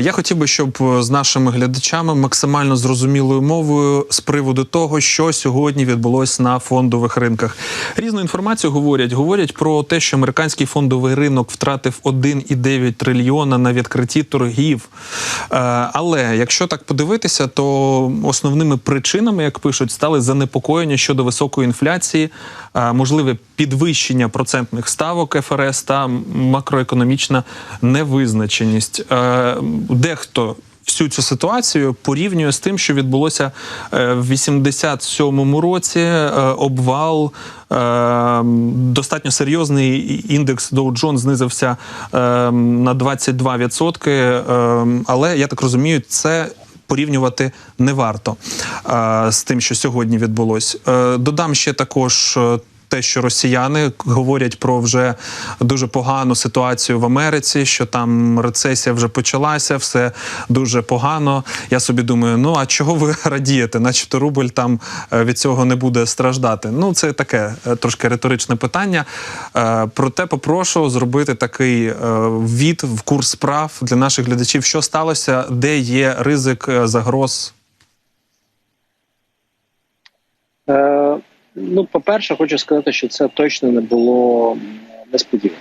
Я хотів би, щоб е, з нашими глядачами максимально зрозумілою мовою з приводу того, що сьогодні відбулось на фондових ринках. Різну інформацію говорять. Говорять про те, що американський фондовий ринок втратив 1,9 трильйона на відкритті торгів. Е, Але якщо так подивитися, то основними причинами, як пишуть, стали занепокоєння щодо високої інфляції, е, можливе підвищення процентних ставок ФРС та макроекономічна невизначеність. Дехто всю цю ситуацію порівнює з тим, що відбулося е, в 87-му році. е, Обвал е, достатньо серйозний індекс Dow Jones знизився на 22%. е, Але я так розумію, це. Порівнювати не варто з тим, що сьогодні відбулось. Додам ще також те, що росіяни говорять про вже дуже погану ситуацію в Америці, що там рецесія вже почалася, все дуже погано. Я собі думаю, ну а чого ви радієте? Начебто рубль там е, від цього не буде страждати. Ну, це таке е, трошки риторичне питання. Е, Проте попрошу зробити такий ввід в курс справ для наших глядачів, що сталося, де є ризик загроз. Е, ну, по-перше, хочу сказати, що це точно не було несподівано.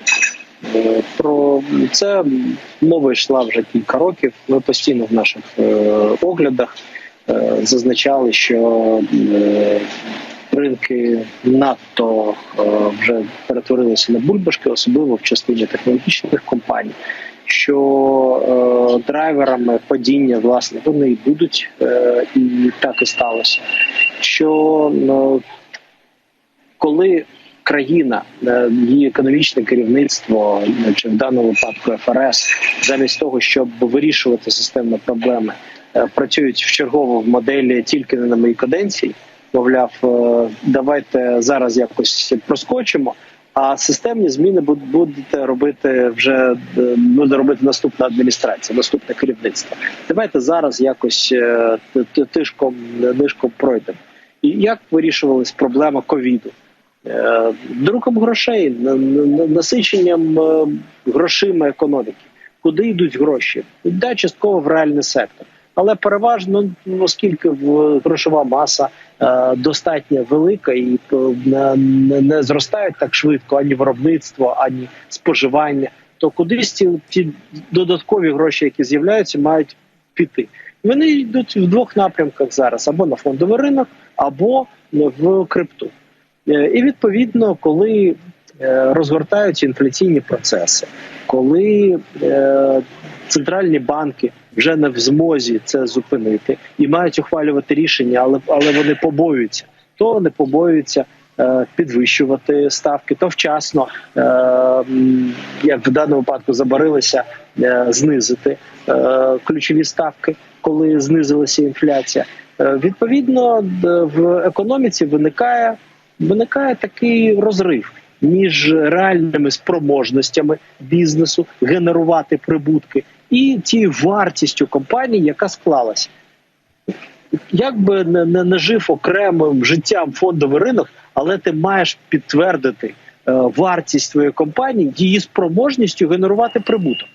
Е, Про це мова йшла вже кілька років. Ми постійно в наших е, оглядах е, зазначали, що е, ринки надто е, вже перетворилися на бульбашки, особливо в частині технологічних компаній. Що е, драйверами падіння власне вони і будуть, е, і так і сталося. Що ну, коли країна, е, її економічне керівництво, чи в даному випадку ФРС, замість того, щоб вирішувати системні проблеми, е, працюють в чергово в моделі тільки не на моїй каденції. Мовляв, е, давайте зараз якось проскочимо. А системні зміни буд- будете робити вже буде робити наступна адміністрація, наступне керівництво. Давайте зараз якось тишком нишком пройдемо. І як вирішувалась проблема ковіду? Е, Друком грошей, на- на- насиченням е, грошима економіки. Куди йдуть гроші? Да, частково в реальний сектор. Але переважно, ну, оскільки грошова маса е, достатньо велика і не, не так швидко ані виробництво, ані споживання, то кудись ці, ці додаткові гроші, які з'являються, мають піти. Вони йдуть в двох напрямках зараз: або на фондовий ринок, або в крипту. Е, І відповідно, коли е, розгортаються інфляційні процеси, коли е, центральні банки вже не в змозі це зупинити і мають ухвалювати рішення, але але вони побоюються, то вони побоюються підвищувати ставки, то вчасно, як в даному випадку забарилися, знизити ключові ставки, коли знизилася інфляція. Відповідно, в економіці виникає виникає такий розрив між реальними спроможностями бізнесу генерувати прибутки і тією вартістю компанії, яка склалася. Як би не, не, не жив окремим життям фондовий ринок, але ти маєш підтвердити е, вартість твоєї компанії її спроможністю генерувати прибуток.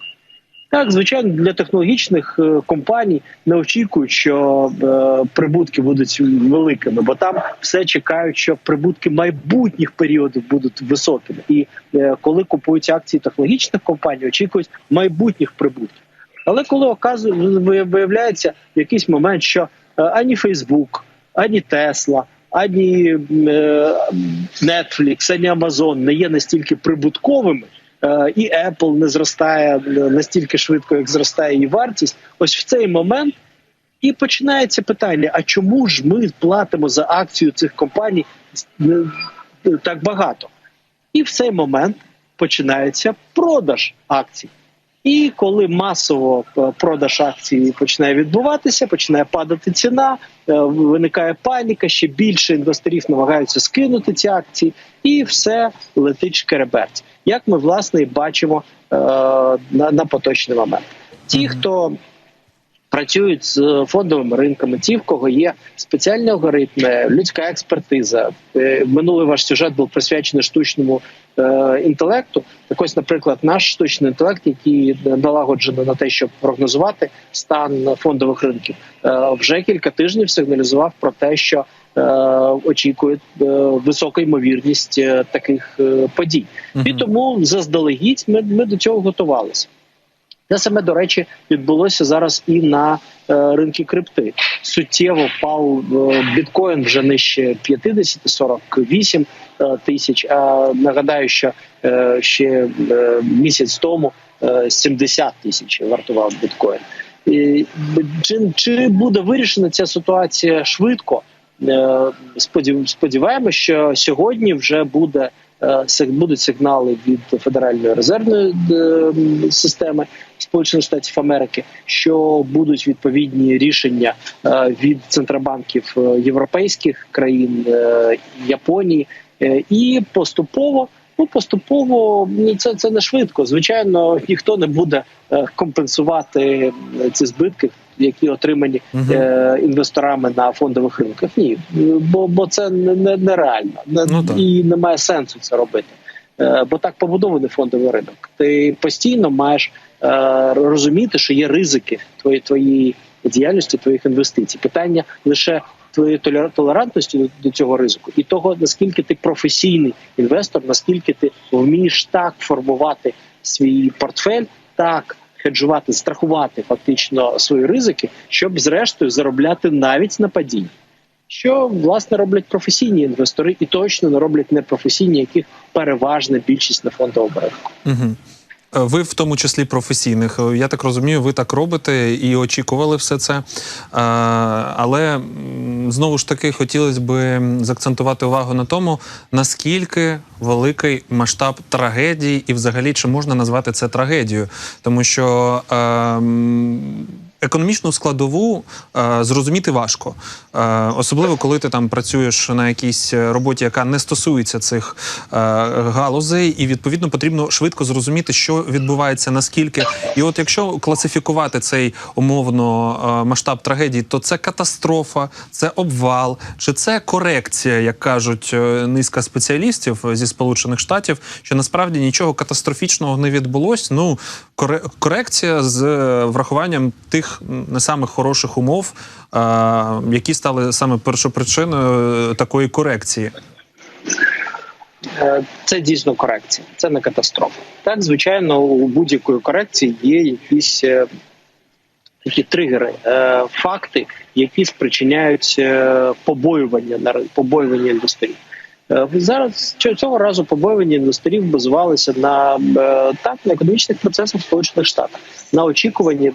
Так, звичайно, для технологічних е, компаній не очікують, що е, прибутки будуть великими, бо там все чекають, що прибутки майбутніх періодів будуть високими. І е, коли купують акції технологічних компаній, очікують майбутніх прибутків. Але коли оказує, виявляється в якийсь момент, що ані Фейсбук, ані Тесла, ані Netflix, ані Amazon не є настільки прибутковими. Е, і Apple не зростає настільки швидко, як зростає її вартість. Ось в цей момент і починається питання: а чому ж ми платимо за акцію цих компаній е, так багато? І в цей момент починається продаж акцій. І коли масово е, продаж акцій починає відбуватися, починає падати ціна, е, виникає паніка, ще більше інвесторів намагаються скинути ці акції, і все летить шкереберць. Як ми власне і бачимо е, на, на поточний момент. Ті, хто працюють з фондовими ринками, ті, в кого є спеціальні алгоритми, людська експертиза. Минулий ваш сюжет був присвячений штучному інтелекту. Так ось, наприклад, наш штучний інтелект, який налагоджено на те, щоб прогнозувати стан фондових ринків, е, вже кілька тижнів сигналізував про те, що е, очікує е, висока ймовірність е, таких е, подій. І тому заздалегідь ми, ми до цього готувалися. Те саме, до речі, відбулося зараз і на е, ринку крипти. Суттєво впав е, біткоін вже нижче 50 48 е, тисяч. А нагадаю, що е, ще е, місяць тому е, 70 тисяч вартував біткоін. Чи, чи буде вирішена ця ситуація швидко? Е, сподів- Сподіваємося, що сьогодні вже буде е, будуть сигнали від Федеральної резервної е, системи Сполучених Штатів Америки, що будуть відповідні рішення е, від центробанків е, європейських країн е, Японії, Е, і поступово. Ну, поступово це, це не швидко. Звичайно, ніхто не буде е, компенсувати е, ці збитки, які отримані е, інвесторами на фондових ринках. Ні, бо, бо це не- не- нереально Не- Ну, і немає сенсу це робити. Е, бо так побудований фондовий ринок. Ти постійно маєш е, розуміти, що є ризики твої твоєї діяльності, твоїх інвестицій. Питання лише толер- толерантності до, до цього ризику, і того наскільки ти професійний інвестор, наскільки ти вмієш так формувати свій портфель, так хеджувати, страхувати фактично свої ризики, щоб зрештою заробляти навіть на падінні. Що власне роблять професійні інвестори, і точно не роблять непрофесійні, яких переважна більшість на фондовому ринку. Угу. Ви в тому числі професійних. Я так розумію, ви так робите і очікували все це. Але знову ж таки хотілося б заакцентувати увагу на тому, наскільки великий масштаб трагедії, і взагалі чи можна назвати це трагедією, тому що. Економічну складову е, зрозуміти важко, е, особливо коли ти там працюєш на якійсь роботі, яка не стосується цих е, галузей, і відповідно потрібно швидко зрозуміти, що відбувається, наскільки. І от якщо класифікувати цей умовно е, масштаб трагедії, то це катастрофа, це обвал, чи це корекція, як кажуть е, низка спеціалістів зі Сполучених Штатів, що насправді нічого катастрофічного не відбулось. Ну коре- корекція з е, врахуванням тих не самих хороших умов, які стали саме першопричиною е, такої корекції. Е, Це дійсно корекція, це не катастрофа. Так, звичайно, у будь-якої корекції є якісь е, такі тригери, факти, які спричиняють побоювання на побоювання інвесторів. Е, Зараз цього- разу побоювання інвесторів базувалися на е, так на економічних процесах Сполучених Штатах, на очікуванні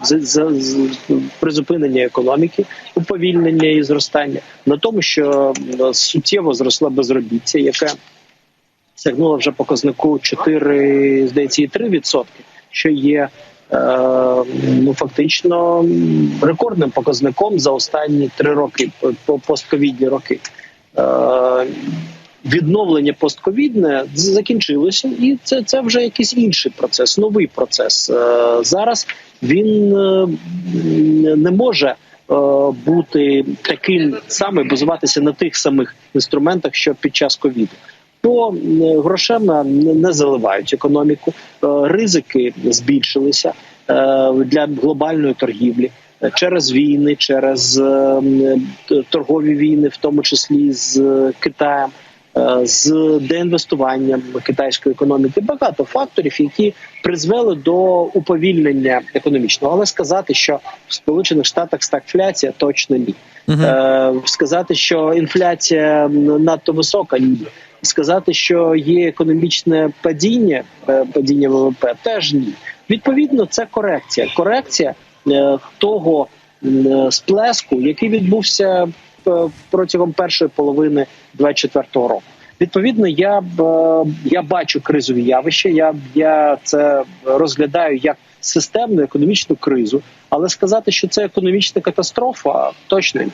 призупинення економіки, уповільнення і зростання, на тому, що суттєво зросла безробіття, яке сягнула вже показнику 4, здається, і 3 відсотки, що є е, ну фактично рекордним показником за останні три роки по- по постковідні роки. Відновлення постковідне закінчилося, і це, це вже якийсь інший процес, новий процес. Е, зараз він е, не може е, бути таким самим, базуватися на тих самих інструментах, що під час ковіду. Бо грошима не заливають економіку, ризики збільшилися для глобальної торгівлі через війни, через торгові війни, в тому числі з Китаєм, з деінвестуванням китайської економіки. Багато факторів, які призвели до уповільнення економічного. Але сказати, що в Сполучених Штатах стагфляція точно ні. Е, сказати, що інфляція надто висока, ні. Сказати, що є економічне падіння, е, падіння ВВП, теж ні. Відповідно, це корекція. Корекція е, того е, сплеску, який відбувся е, протягом першої половини 24-го року. Відповідно, я е, я бачу кризові явища. Я я це розглядаю як системну економічну кризу, але сказати, що це економічна катастрофа, точно ні.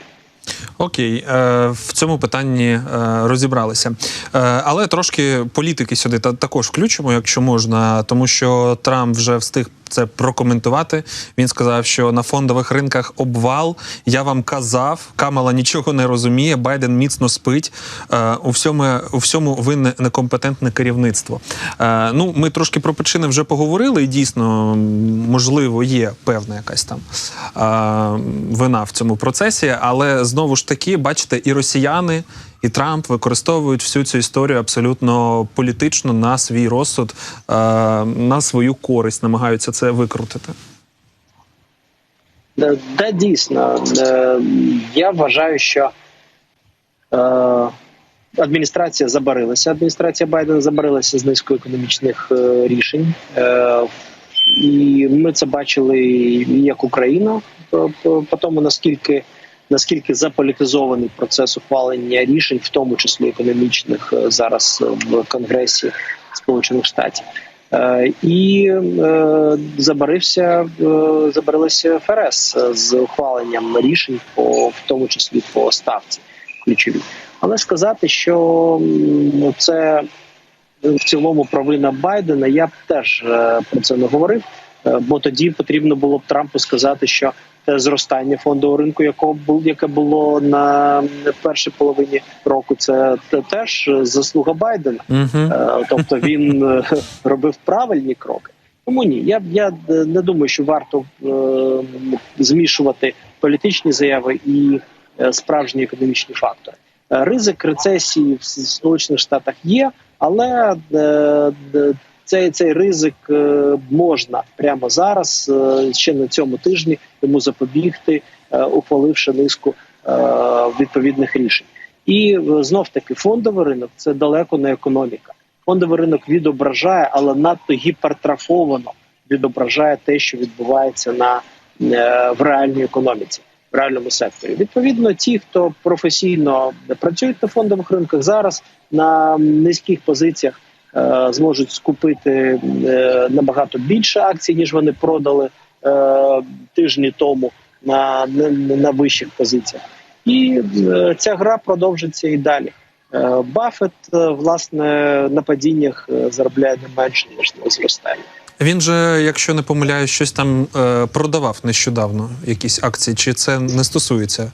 Окей, е, в цьому питанні е, розібралися. Е, але трошки політики сюди також включимо, якщо можна, тому що Трамп вже встиг це прокоментувати. Він сказав, що на фондових ринках обвал. Я вам казав, Камала нічого не розуміє. Байден міцно спить. Е, у всьому у всьому винне некомпетентне керівництво. Е, ну, ми трошки про причини вже поговорили, і дійсно, можливо, є певна якась там е, вина в цьому процесі, але знову ж таки, бачите, і росіяни. І Трамп використовують всю цю історію абсолютно політично на свій розсуд, е, на свою користь, намагаються це викрутити. Да, да, дійсно. Е, Я вважаю, що е, адміністрація забарилася. Адміністрація Байдена забарилася з низкою економічних е, рішень. Е, І ми це бачили як Україна, по тому наскільки. Наскільки заполітизований процес ухвалення рішень, в тому числі економічних, е, зараз в Конгресі Сполучених Штатів, Е, і е, забарився е, забарилися ФРС з ухваленням рішень, по в тому числі по ставці ключові. Але сказати, що м, це в цілому провина Байдена, я б теж е, про це не говорив. Е, Бо тоді потрібно було б Трампу сказати, що зростання фондового ринку, якого яке було на першій половині року, це теж заслуга Байдена. Угу. Е, Тобто він е, робив правильні кроки. Тому ні, я я е, не думаю, що варто е, змішувати політичні заяви і е, справжні економічні фактори. Е, Ризик рецесії в Сполучених Штатах є, але е, е, цей, цей ризик е, можна прямо зараз, е, ще на цьому тижні, йому запобігти, е, ухваливши низку відповідних рішень. І знов таки фондовий ринок це далеко не економіка. Фондовий ринок відображає, але надто гіпертрафовано відображає те, що відбувається на в реальній економіці, в реальному секторі. Відповідно, ті, хто професійно працюють на фондових ринках, зараз на низьких позиціях зможуть скупити е, набагато більше акцій, ніж вони продали е, тижні тому на, на, вищих позиціях. І е, ця гра продовжиться і далі. Е, Баффет, е, власне, на падіннях е, заробляє не менше, ніж на зростанні. Він же, якщо не помиляюсь, щось там е, продавав нещодавно, якісь акції, чи це не стосується?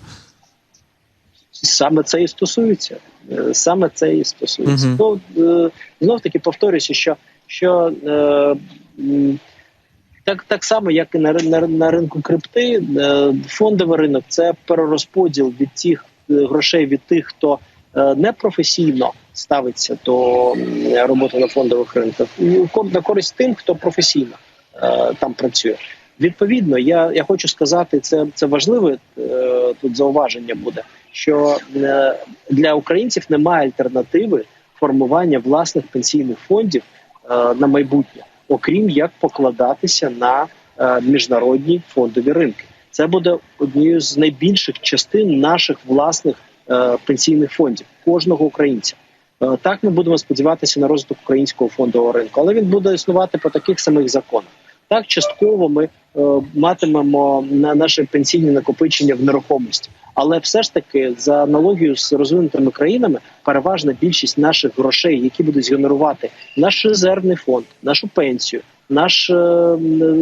Саме це і стосується. Е, Саме це і стосується. Мгм. Ну, е, знов таки повторюся, що, що е, так, так само, як і на, на, на ринку крипти, е, фондовий ринок це перерозподіл від тих е, грошей від тих, хто е, непрофесійно ставиться до роботи на фондових ринках, і на користь тим, хто професійно е, там працює. Відповідно, я, я хочу сказати, це, це важливе е, тут зауваження буде, що е, для українців немає альтернативи формування власних пенсійних фондів е, на майбутнє, окрім як покладатися на е, міжнародні фондові ринки. Це буде однією з найбільших частин наших власних пенсійних фондів кожного українця. Так ми будемо сподіватися на розвиток українського фондового ринку, але він буде існувати по таких самих законах. Так, частково ми матимемо на наше пенсійне накопичення в нерухомості, але все ж таки за аналогією з розвинутими країнами, переважна більшість наших грошей, які будуть генерувати наш резервний фонд, нашу пенсію, наш е,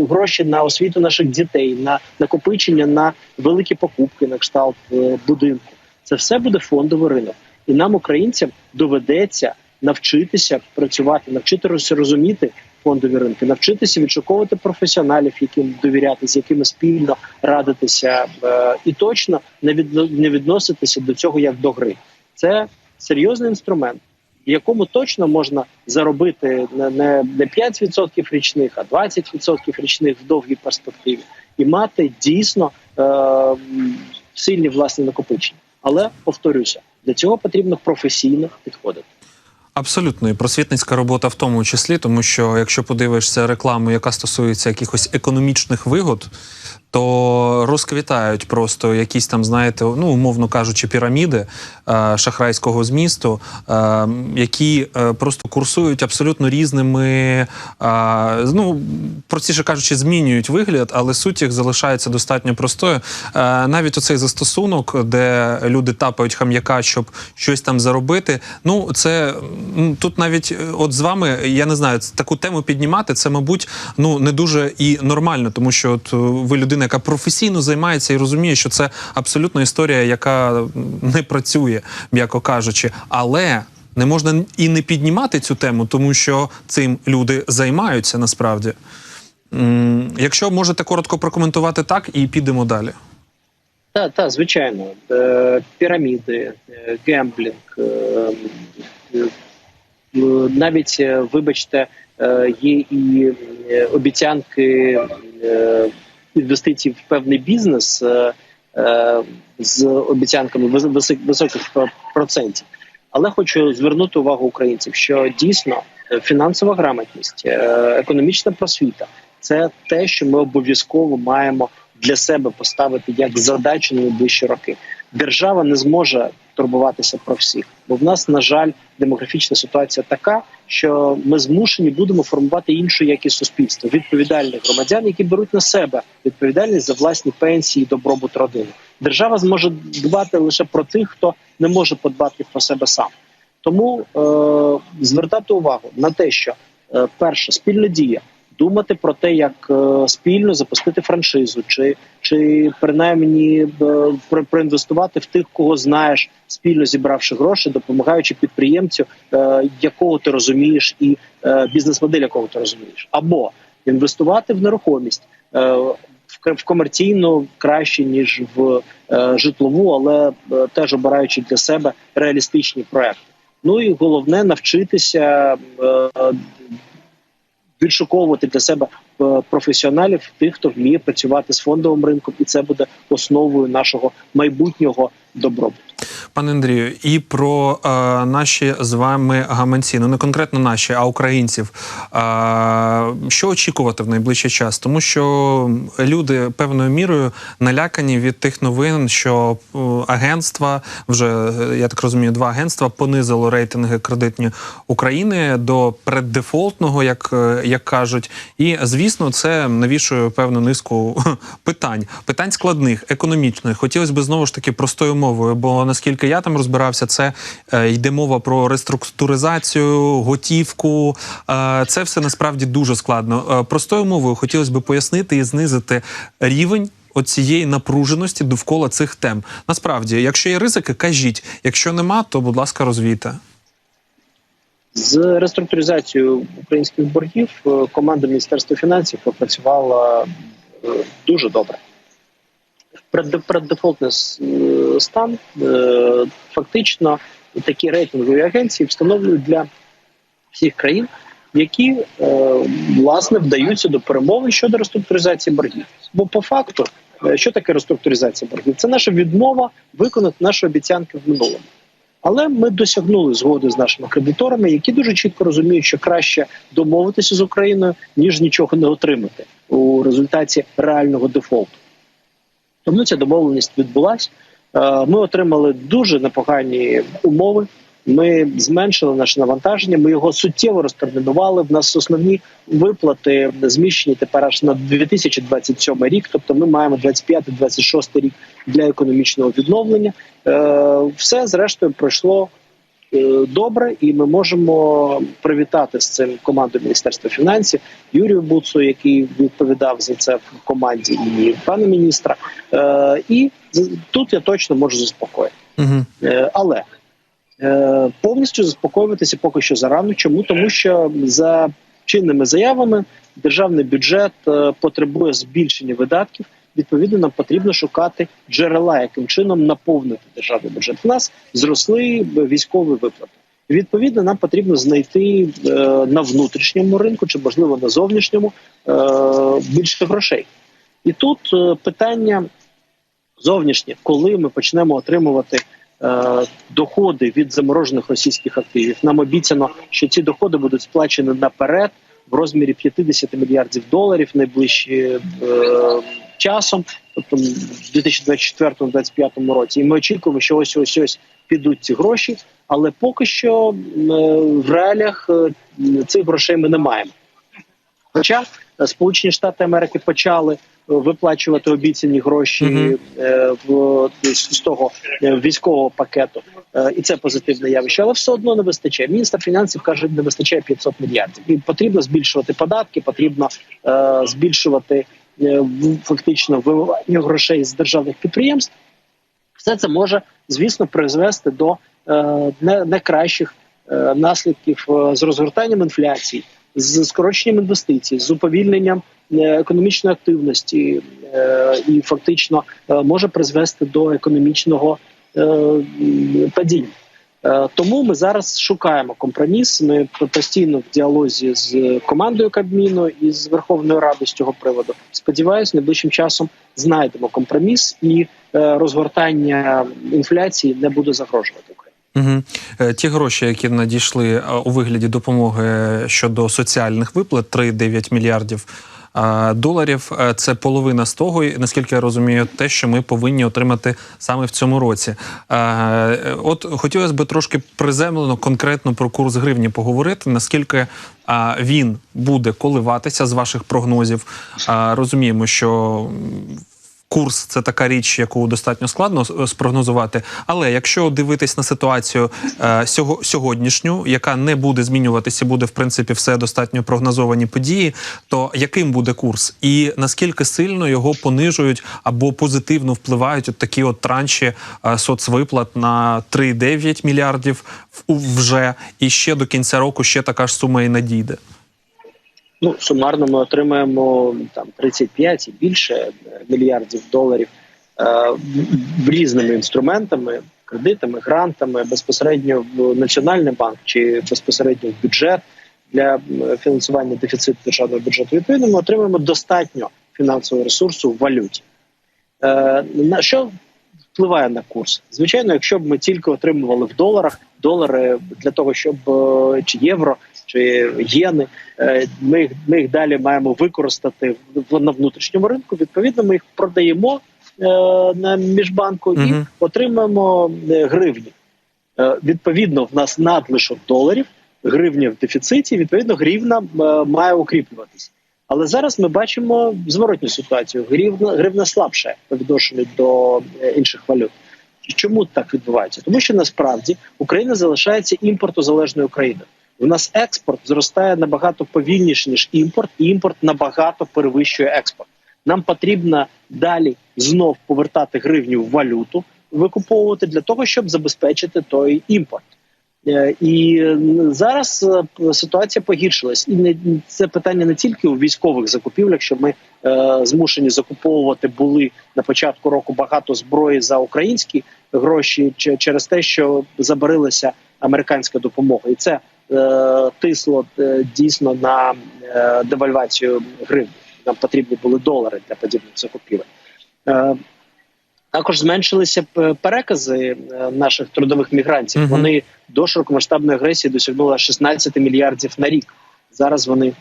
гроші на освіту наших дітей, на накопичення на великі покупки, на кшталт е, будинку. Це все буде фондовий ринок, і нам, українцям, доведеться навчитися працювати, навчитися розуміти фондові ринки, навчитися відшуковувати професіоналів, яким довіряти, з якими спільно радитися, е, і точно не від не відноситися до цього як до гри. Це серйозний інструмент, в якому точно можна заробити не, не, не 5% річних, а 20% річних в довгій перспективі, і мати дійсно е, сильні власні накопичення. Але повторюся, для цього потрібно професійно підходити. Абсолютно, і просвітницька робота в тому числі, тому що якщо подивишся рекламу, яка стосується якихось економічних вигод, то розквітають просто якісь там, знаєте, ну умовно кажучи, піраміди е, шахрайського змісту, е, які е, просто курсують абсолютно різними, е, ну простіше кажучи, змінюють вигляд, але суть їх залишається достатньо простою. Е, навіть оцей застосунок, де люди тапають хам'яка, щоб щось там заробити. Ну це тут навіть е, от з вами, я не знаю, таку тему піднімати, це, мабуть, ну не дуже і нормально, тому що от е, ви людина, яка професійно займається і розуміє, що це абсолютно історія, яка не працює, м'яко кажучи, але. Не можна і не піднімати цю тему, тому що цим люди займаються насправді. Якщо можете коротко прокоментувати так, і підемо далі. Так, так, звичайно. Е, піраміди, гемблінг, е, е, е, навіть, е, вибачте, е, є і е, обіцянки е, інвестицій в певний бізнес е, е, з обіцянками вис- високих процентів. Але хочу звернути увагу українців, що дійсно е, фінансова грамотність, е, економічна просвіта це те, що ми обов'язково маємо для себе поставити як задачу на найближчі роки. Держава не зможе турбуватися про всіх, бо в нас, на жаль, демографічна ситуація така, що ми змушені будемо формувати іншу якість суспільства, відповідальних громадян, які беруть на себе відповідальність за власні пенсії, і добробут родини. Держава зможе дбати лише про тих, хто не може подбати про себе сам. Тому е, звертати увагу на те, що е, перше спільна дія, думати про те, як е, спільно запустити франшизу, чи, чи принаймні е, про- проінвестувати в тих, кого знаєш, спільно зібравши гроші, допомагаючи підприємцю, е, якого ти розумієш, і бізнес-модель, якого ти розумієш, або інвестувати в нерухомість. В к- комерційну краще ніж в е, житлову, але е, теж обираючи для себе реалістичні проекти. Ну і головне навчитися відшуковувати для себе е, професіоналів, тих, хто вміє працювати з фондовим ринком, і це буде основою нашого майбутнього добробуту. Пане Андрію, і про е, наші з вами гаманці, ну не конкретно наші, а українців. Е, що очікувати в найближчий час? Тому що люди певною мірою налякані від тих новин, що е, агентства вже я так розумію, два агентства понизило рейтинги кредитні України до преддефолтного, як, е, як кажуть. І звісно, це навішує певну низку питань, питань складних, економічних. Хотілося б знову ж таки простою мовою, бо наскільки я там розбирався, це е, йде мова про реструктуризацію, готівку. Е, це все насправді дуже складно. Е, простою мовою хотілося б пояснити і знизити рівень. Оцієї напруженості довкола цих тем. Насправді, якщо є ризики, кажіть. Якщо нема, то будь ласка, розвійте. З реструктуризацією українських боргів команда Міністерства фінансів попрацювала дуже добре. Предде- Преддефолтний е, стан е, фактично такі рейтингові агенції встановлюють для всіх країн, які е, власне вдаються до перемови щодо реструктуризації боргів. Бо по факту, що таке реструктуризація боргів? Це наша відмова виконати наші обіцянки в минулому. Але ми досягнули згоди з нашими кредиторами, які дуже чітко розуміють, що краще домовитися з Україною, ніж нічого не отримати у результаті реального дефолту. Тому ця домовленість відбулась. Е, Ми отримали дуже непогані умови. Ми зменшили наше навантаження. Ми його суттєво розтермінували. В нас основні виплати зміщені тепер аж на 2027 рік. Тобто, ми маємо 25-26 рік для економічного відновлення. Е, Все зрештою пройшло добре, і ми можемо привітати з цим команду Міністерства фінансів Юрію Буцу, який відповідав за це в команді, і пана міністра. Е, І тут я точно можу заспокоїти. Угу. Е, Але е, повністю заспокоюватися поки що зарано. Чому? Тому що за чинними заявами державний бюджет е, потребує збільшення видатків. Відповідно, нам потрібно шукати джерела, яким чином наповнити державний бюджет. У нас зросли військові виплати. Відповідно, нам потрібно знайти е, на внутрішньому ринку чи можливо на зовнішньому е, більше грошей. І тут е, питання зовнішнє, коли ми почнемо отримувати е, доходи від заморожених російських активів. Нам обіцяно, що ці доходи будуть сплачені наперед в розмірі 50 мільярдів доларів найближчі е, часом, тобто в 2024-2025 році. І ми очікуємо, що ось ось ось підуть ці гроші, але поки що е, в реаліях е, цих грошей ми не маємо. Хоча е, Сполучені Штати Америки почали виплачувати обіцяні гроші Мгм. е, в з того військового пакету, і це позитивне явище, але все одно не вистачає. Міністр фінансів каже, не вистачає 500 мільярдів. І потрібно збільшувати податки, потрібно е, збільшувати фактично вививання грошей з державних підприємств. Все це може, звісно, призвести до е, не, не кращих е, наслідків е, з розгортанням інфляції, з скороченням інвестицій, з уповільненням е, економічної активності, е, і фактично е, може призвести до економічного е, падіння. Е, Тому ми зараз шукаємо компроміс. Ми постійно в діалозі з командою Кабміну і з Верховною Радою з цього приводу. Сподіваюсь, найближчим часом знайдемо компроміс і е, розгортання інфляції не буде загрожувати Угу. Ті гроші, які надійшли у вигляді допомоги щодо соціальних виплат, 3,9 мільярдів доларів. е, Це половина з того, наскільки я розумію, те, що ми повинні отримати саме в цьому році. Е, От хотілося б трошки приземлено конкретно про курс гривні поговорити. Наскільки він буде коливатися з ваших прогнозів? Розуміємо, що Курс це така річ, яку достатньо складно спрогнозувати. Але якщо дивитись на ситуацію е, сього, сьогоднішню, яка не буде змінюватися, буде в принципі все достатньо прогнозовані події, то яким буде курс, і наскільки сильно його понижують або позитивно впливають от такі от транші е, соцвиплат на 3,9 мільярдів вже і ще до кінця року ще така ж сума і надійде. Ну сумарно ми отримаємо там 35 і більше е, мільярдів доларів е, різними інструментами, кредитами, грантами, безпосередньо в національний банк чи безпосередньо в бюджет для фінансування дефіциту державного бюджету. Відповідно, ми отримаємо достатньо фінансового ресурсу в валюті. Е, на що впливає на курс? Звичайно, якщо б ми тільки отримували в доларах долари для того, щоб е, чи євро, чи єни, е, ми їх, ми їх далі маємо використати в на внутрішньому ринку. Відповідно, ми їх продаємо е, на міжбанку і отримаємо е, гривні. Відповідно, в нас надлишок доларів, гривня в дефіциті. Відповідно, гривна має укріплюватися. Але зараз ми бачимо зворотню ситуацію. Гривна, гривна слабша по відношенню до інших валют. Чому так відбувається? Тому що насправді Україна залишається імпортозалежною країною. У нас експорт зростає набагато повільніше ніж імпорт, і імпорт набагато перевищує експорт. Нам потрібно далі знов повертати гривню в валюту, викуповувати для того, щоб забезпечити той імпорт. Е, І зараз е, ситуація погіршилась, і не це питання не тільки у військових закупівлях, що ми е, змушені закуповувати були на початку року багато зброї за українські гроші, через те, що забарилася американська допомога, і це тисло е, дійсно на е, девальвацію гривні. Нам потрібні були долари для подібних закупівель. Е, також зменшилися перекази е, наших трудових мігрантів. Мгм. Вони до широкомасштабної агресії досягнули 16 мільярдів на рік. Зараз вони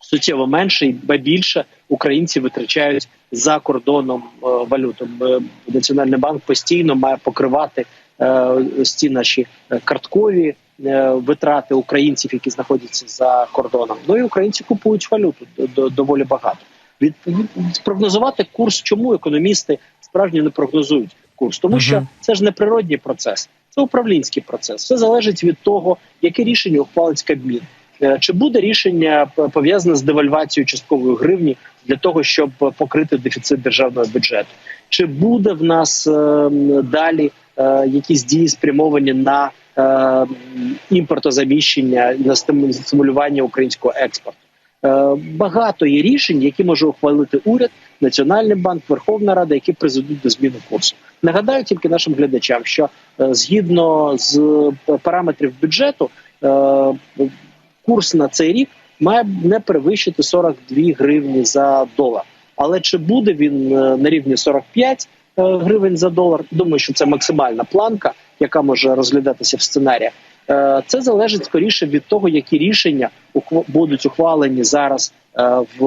суттєво менше і більше українці витрачають за кордоном е, валюту. Е, Національний банк постійно має покривати е, ці наші е, карткові е, витрати українців, які знаходяться за кордоном. Ну і українці купують валюту доволі багато. Від, спрогнозувати курс, чому економісти справді не прогнозують курс, тому що це ж не природній процес, це управлінський процес. Все залежить від того, яке рішення ухвалить Кабмін. Е, Чи буде рішення пов'язане з девальвацією часткової гривні для того, щоб покрити дефіцит державного бюджету? Чи буде в нас е, далі е, якісь дії спрямовані на е, імпортозаміщення і на стиму- стимулювання українського експорту? Е, Багато є рішень, які може ухвалити уряд, Національний банк, Верховна Рада, які призведуть до зміни курсу. Нагадаю тільки нашим глядачам, що е, згідно з е, параметрів бюджету, курс на цей рік має не перевищити 42 гривні за долар. Але чи буде він на рівні 45, гривень за долар. Думаю, що це максимальна планка, яка може розглядатися в сценаріях. Е, Це залежить скоріше від того, які рішення будуть ухвалені зараз е, в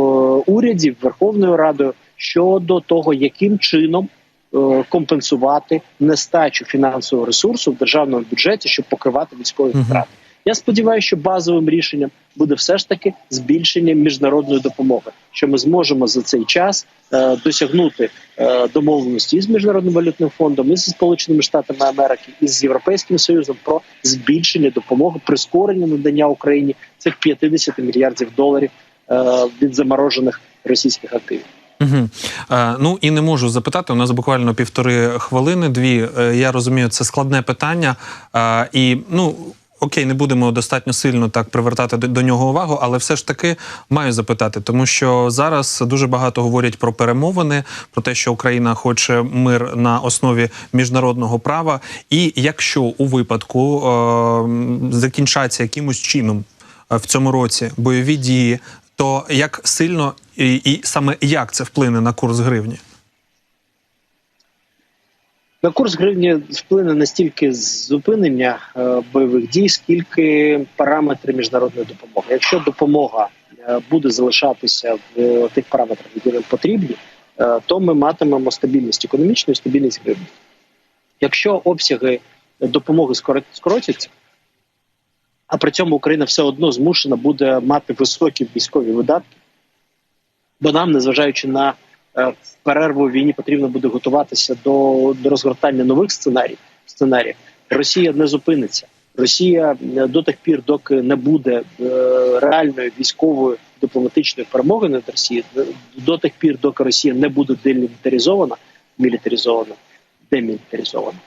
уряді Верховною Радою щодо того, яким чином е, компенсувати нестачу фінансового ресурсу в державному бюджеті, щоб покривати військові втрати. Я сподіваюся, що базовим рішенням буде все ж таки збільшення міжнародної допомоги, що ми зможемо за цей час е, досягнути е, домовленості із міжнародним валютним фондом, із Сполученими Штатами Америки, і з Європейським Союзом про збільшення допомоги, прискорення надання Україні цих 50 мільярдів доларів е, від заморожених російських активів. Угу. Ну і не можу запитати. У нас буквально півтори хвилини. Дві Е, я розумію, це складне питання. Е, і ну. Окей, не будемо достатньо сильно так привертати до, до нього увагу, але все ж таки маю запитати, тому що зараз дуже багато говорять про перемовини, про те, що Україна хоче мир на основі міжнародного права. І якщо у випадку е, закінчаться якимось чином е, в цьому році бойові дії, то як сильно і, і саме як це вплине на курс гривні? На курс гривні вплине не стільки зупинення е, бойових дій, скільки параметри міжнародної допомоги. Якщо допомога е, буде залишатися в е, тих параметрах, які нам потрібні, то ми матимемо стабільність економічну і стабільність гривні. Якщо обсяги допомоги скоро- скоротяться, а при цьому Україна все одно змушена буде мати високі військові видатки, бо нам, незважаючи на е, перерву у війні, потрібно буде готуватися до, до розгортання нових сценаріїв. сценаріїв. Росія не зупиниться. Росія е, до тих пір, доки не буде е, реальної військової дипломатичної перемоги над Росією, до тих пір, доки Росія не буде демілітаризована, мілітаризована, демілітаризована,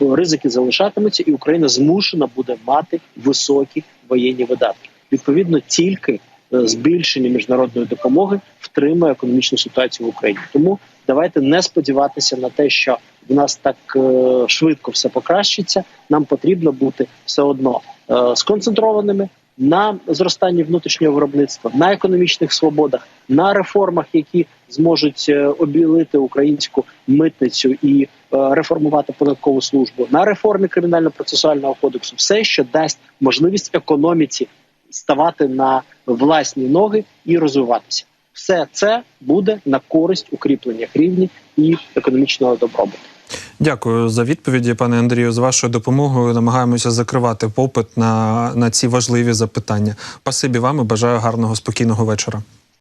ризики залишатимуться, і Україна змушена буде мати високі воєнні видатки. Відповідно, тільки збільшення міжнародної допомоги втримує економічну ситуацію в Україні. Тому давайте не сподіватися на те, що в нас так е, швидко все покращиться. Нам потрібно бути все одно е, сконцентрованими на зростанні внутрішнього виробництва, на економічних свободах, на реформах, які зможуть е, обілити українську митницю і е, реформувати податкову службу, на реформі кримінально-процесуального кодексу, все, що дасть можливість економіці ставати на власні ноги і розвиватися. Все це буде на користь укріплення гривні і економічного добробуту. Дякую за відповіді, пане Андрію. З вашою допомогою намагаємося закривати попит на, на ці важливі запитання. Пасибі вам і бажаю гарного спокійного вечора.